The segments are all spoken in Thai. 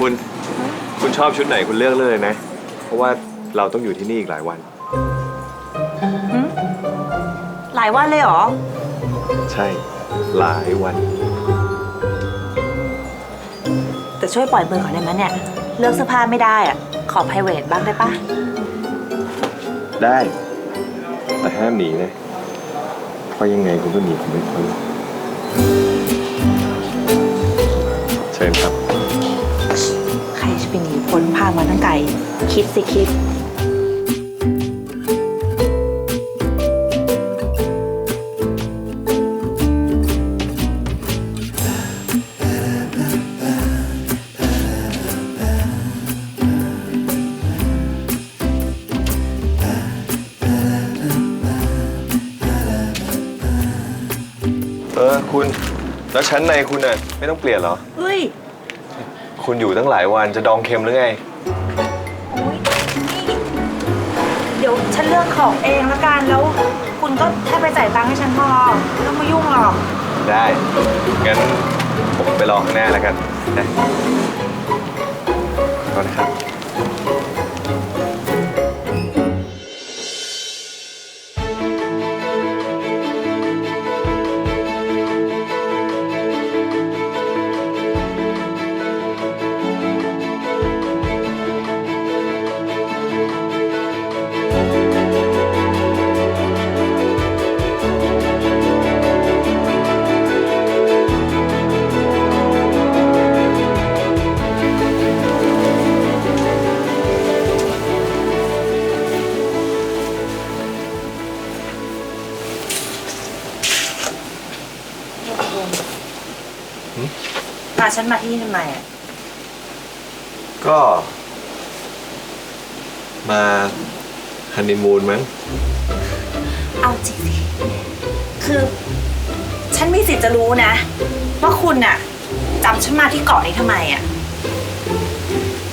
คุณชอบชุดไหนคุณเลือกเลยนะ เพราะว่าเราต้องอยู่ที่นี่อีกหลายวัน หลายวันเลยเหรอ ใช่ หลายวัน แต่ช่วยปล่อยมือก่อนได้ไหมเนี่ย เลือกเสื้อผ้าไม่ได้อะขอ private บ้างได้ปะได้ แต่ห้ามหนีนะ เพราะยังไงคุณก็หนีผมไม่พ้นเชิญครับ คิดสิคิด เออคุณ แล้วชั้นในคุณน่ะไม่ต้องเปลี่ยนเหรอ เฮ้ย คุณอยู่ตั้งหลายวันจะดองเค็มหรือไง ดี๋ยวฉันเลือกของเองละกันแล้วคุณก็แค่ไปจ่ายตังค์ให้ฉันพอไม่ต้องมายุ่งหรอก ได้ งั้นผมไปรอข้างหน้าแล้วกันนะขอโทษนะครับ พาฉันมาที่นี่ทำไมอะ ก็ มาฮันนีมูนมั้ง เอาจริงสิคือ ฉันมีสิทธิ์จะรู้นะ ว่าคุณน่ะจำฉันมาที่เกาะนี้ทำไมอะ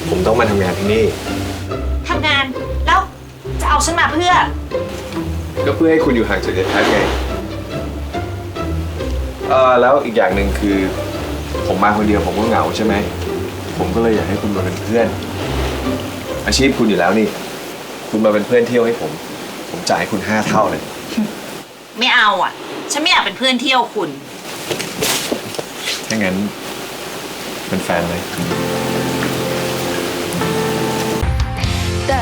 ผมต้องมาทำงานที่นี่ ทำงานแล้วจะเอาฉันมาเพื่อ ก็เพื่อให้คุณอยู่ห่างจากเดทัศน์ไงเออแล้วอีกอย่างหนึ่งคือ ผมมาคนเดียวผมก็เหงาใช่ไหม ผมก็เลยอยากให้คุณมาเป็นเพื่อน อาชีพคุณอยู่แล้วนี่ คุณมาเป็นเพื่อนเที่ยวให้ผม ผมจ่ายให้คุณห้าเท่าเลย ไม่เอาอะ ฉันไม่อยากเป็นเพื่อนเที่ยวคุณ ถ้างั้น เป็นแฟนเลย แต่